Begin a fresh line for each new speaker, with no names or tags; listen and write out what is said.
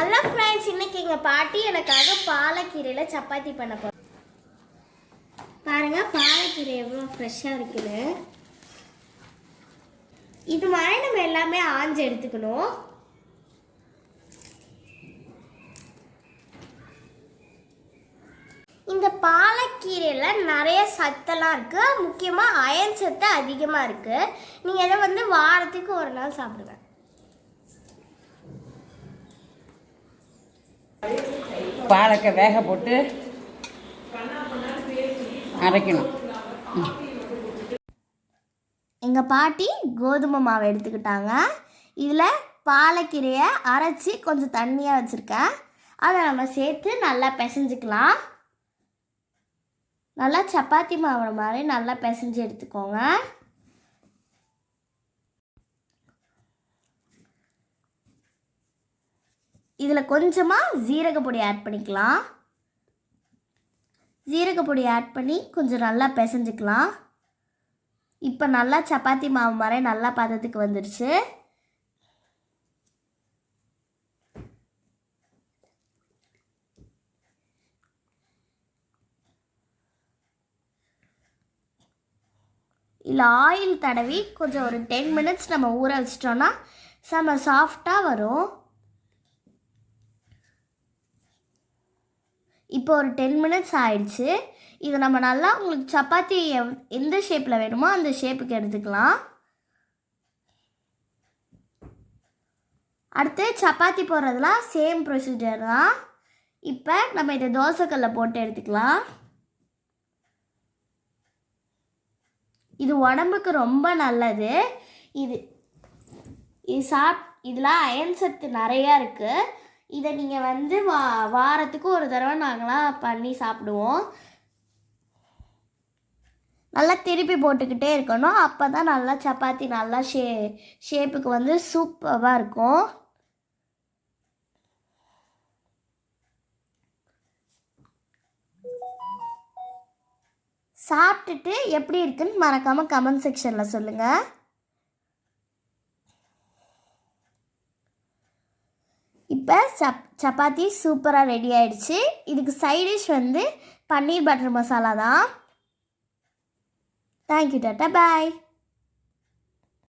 Hello friends இன்னைக்கு எங்கள் பாட்டி எனக்காக பாலக்கீரையில் சப்பாத்தி பண்ண போகிறோம் பாருங்க பாலக்கீரை எவ்வளோ ஃப்ரெஷ்ஷாக இருக்குன்னு. இது மாதிரி நம்ம எல்லாமே ஆஞ்சு எடுத்துக்கணும். இந்த பாலக்கீரையில் நிறைய சத்தெல்லாம் இருக்குது முக்கியமாக அயன் சத்து அதிகமாக இருக்குது நீங்கள் இதை வந்து வாரத்துக்கு ஒரு நாள் சாப்பிடுங்க.
பாலக்கை வேக போட்டு அரைக்கணும்.
எங்கள் பாட்டி கோதுமை மாவு எடுத்துக்கிட்டாங்க. இதில் பாலக்கீரையை அரைச்சி கொஞ்சம் தண்ணியாக வச்சுருக்கேன். அதை நம்ம சேர்த்து நல்லா பிசைஞ்சிக்கலாம். நல்லா சப்பாத்தி மாவு மாதிரி நல்லா பிசைஞ்சு எடுத்துக்கோங்க. இதில் கொஞ்சமாக ஜீரகப்பொடி ஆட் பண்ணிக்கலாம். ஜீரகப்பொடி ஆட் பண்ணி கொஞ்சம் நல்லா பிசைஞ்சுக்கலாம். இப்போ நல்லா சப்பாத்தி மாவு மாதிரி நல்லா பதத்துக்கு வந்துடுச்சு இல்லை ஆயில் தடவி கொஞ்சம் ஒரு டென் மினிட்ஸ் நம்ம ஊற வச்சிட்டோன்னா செம்ம சாஃப்டாக வரும். இப்போ ஒரு டென் மினிட்ஸ் ஆயிடுச்சு. இதை நம்ம நல்லா உங்களுக்கு சப்பாத்தி எந்த ஷேப்பில் வேணுமோ அந்த ஷேப்புக்கு எடுத்துக்கலாம். அடுத்து சப்பாத்தி போடுறதுலாம் சேம் ப்ரொசீஜர் தான். இப்போ நம்ம இதை தோசைக்கல்ல போட்டு எடுத்துக்கலாம். இது உடம்புக்கு ரொம்ப நல்லது. இது இது சாப் இதில் அயன் சத்து நிறையா இருக்குது இதை நீங்கள் வந்து வா வாரத்துக்கு ஒரு தடவை நாங்களாம் பண்ணி சாப்பிடுவோம். நல்லா திருப்பி போட்டுக்கிட்டே இருக்கணும். அப்போ தான் நல்லா சப்பாத்தி நல்லா ஷே ஷேப்புக்கு வந்து சூப்பராக இருக்கும். சாப்பிட்டுட்டு எப்படி இருக்குன்னு மறக்காமல் கமெண்ட் செக்ஷனில் சொல்லுங்கள் இப்போ சப் சப்பாத்தி சூப்பராக ரெடி ஆயிடுச்சு. இதுக்கு சைடிஷ் வந்து பன்னீர் பட்டர் மசாலா தான். Thank you tata. பாய்